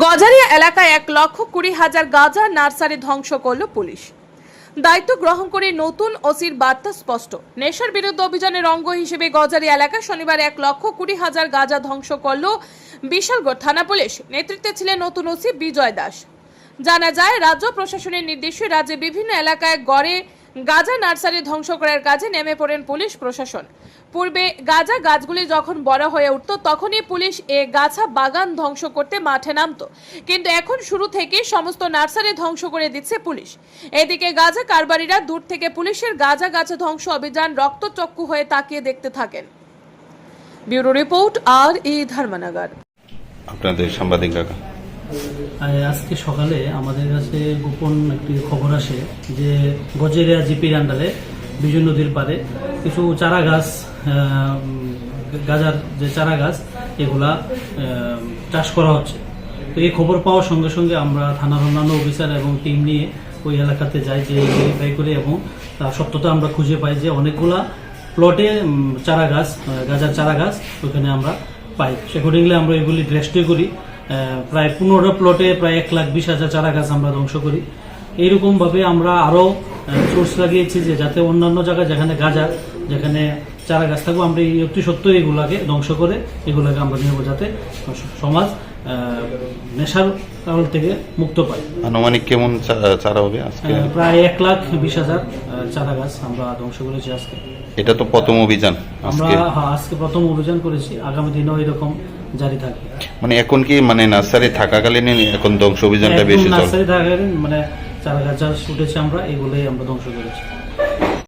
গজারিয়া এলাকায় এক লক্ষ কুড়ি হাজার গাঁজা নার্সারি ধ্বংস করল পুলিশ। দায়িত্ব গ্রহণ করে নতুন ওসির বার্তা স্পষ্ট। নেশার বিরুদ্ধে অভিযানের অঙ্গ হিসেবে গজারিয়া এলাকায় শনিবার এক লক্ষ কুড়ি হাজার গাঁজা ধ্বংস করল বিশালগড় থানা পুলিশ। নেতৃত্বে ছিলেন নতুন ওসি বিজয় দাস। জানা যায়, রাজ্য প্রশাসনের নির্দেশে রাজ্যে বিভিন্ন এলাকায় গড়ে গাঁজা নার্সারি ধ্বংস করার কাজে নেমে পড়েন পুলিশ প্রশাসন। পূর্বে গাঁজা গাছগুলি যখন বড় হয়ে উঠত, তখনই পুলিশ এ গাছা বাগান ধ্বংস করতে মাঠে নামতো। কিন্তু এখন শুরু থেকে সমস্ত নার্সারি ধ্বংস করে দিচ্ছে পুলিশ। এদিকে গাজা কারবারিরা দূর থেকে পুলিশের গাঁজা গাছা ধ্বংস অভিযান রক্তচক্ষু হয়ে তাকিয়ে দেখতে থাকেন। ব্যুরো রিপোর্ট, আর ই ধর্মনগর। আপনাদের সাংবাদিক কাকা। আজকে সকালে আমাদের কাছে গোপন একটি খবর আসে যে গজেরিয়া জিপির আন্ডারে বিজয় নদীর পারে কিছু চারা গাছ গাজার যে চারা গাছ এগুলা চাষ করা হচ্ছে। তো এই খবর পাওয়ার সঙ্গে সঙ্গে আমরা থানার অন্যান্য অফিসার এবং টিম নিয়ে ওই এলাকাতে যাই, যে ভেরিফাই করে এবং সত্যতা আমরা খুঁজে পাই যে অনেকগুলা প্লটে চারা গাছ গাজার চারা গাছ ওখানে আমরা পাই। সেকর্ডিংলি আমরা এগুলি ড্রেস্টে করি। প্রায় পনেরো প্লটে প্রায় এক লাখ বিশ হাজার চারা গাছ আমরা ধ্বংস করি। এইরকম ভাবে আমরা আরও সোর্স লাগিয়েছি যে যাতে অন্যান্য জায়গায় যেখানে গাজা যেখানে চারা গাছ থাকব আমরা এই অতি সত্য এগুলাকে ধ্বংস করে এগুলাকে আমরা নেব যাতে সমাজ নেশার কারণ থেকে মুক্ত পায়। আনুমানিক কেমন চারা হবে আজকে? প্রায় এক লাখ বিশ হাজার চারা গাছ আমরা ধ্বংস করেছি আজকে। এটা তো প্রথম অভিযান আমরা আজকে। হ্যাঁ, আজকে প্রথম অভিযান করেছি। আগামী দিনেও এরকম জারি থাকবে মানে এখন কি মানে নার্সারি থাকাকালীন এখন ধ্বংস অভিযানটা বেশি নার্সারি থাকাকালীন মানে চারা গাছ যা শুটেছি আমরা এগুলোই আমরা ধ্বংস করেছি।